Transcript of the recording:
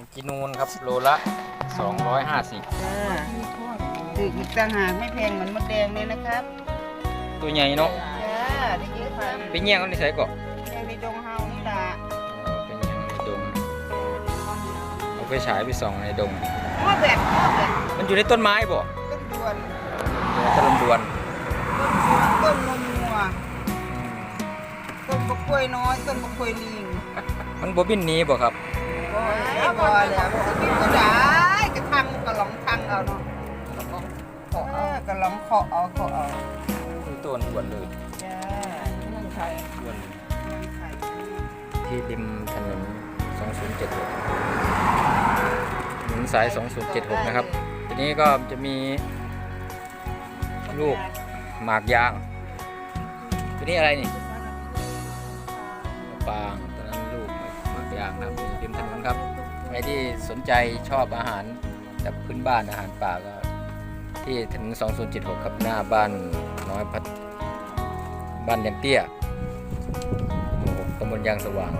งจีนูนครับโลละ 250จ้าถืออีกต่างหากไม่แพงเหมือนมดแดงเลยนะครับตัวใหญ่เนาะจ้าได้เยอะค่ะไปเงี้ยงเขาในใส่ก่อนยังในดงเฮานี่ล่ะเป็นเงี้ยงในดงเอาไปฉายไปส่องในดงหม้อแบบหม้อแบบมันอยู่ในต้นไม้บ่ต้นดวนอยู่ในต้นลำดวนต้นดวนต้นมะม่วงต้นบกกล้วยน้อยต้นบกกล้วยลิง มันบ่บินหนี้บ่ครับ บ่ได้บ่แล้วบ่กินก็ได้กระทังกระหลองทังเอาเนาะเออกระหลองเคาะเอาเคาะเอาคือต้นดวนเลยจ้าเมืองไทยดวนที่ริมถนน2076ถนนสาย 2076 นะครับ ทีนี้ก็จะมีลูกหมากยาง ตัวนี้อะไรนี่ปาง อย่างนะครับอยู่ริมถนนครับใครที่สนใจชอบอาหารแบบพื้นบ้านอาหารป่าก็ ที่ถนน2076ครับหน้าบ้านน้อยพัดบ้านยังเตี้ยหมู่หกตำบลยางสว่าง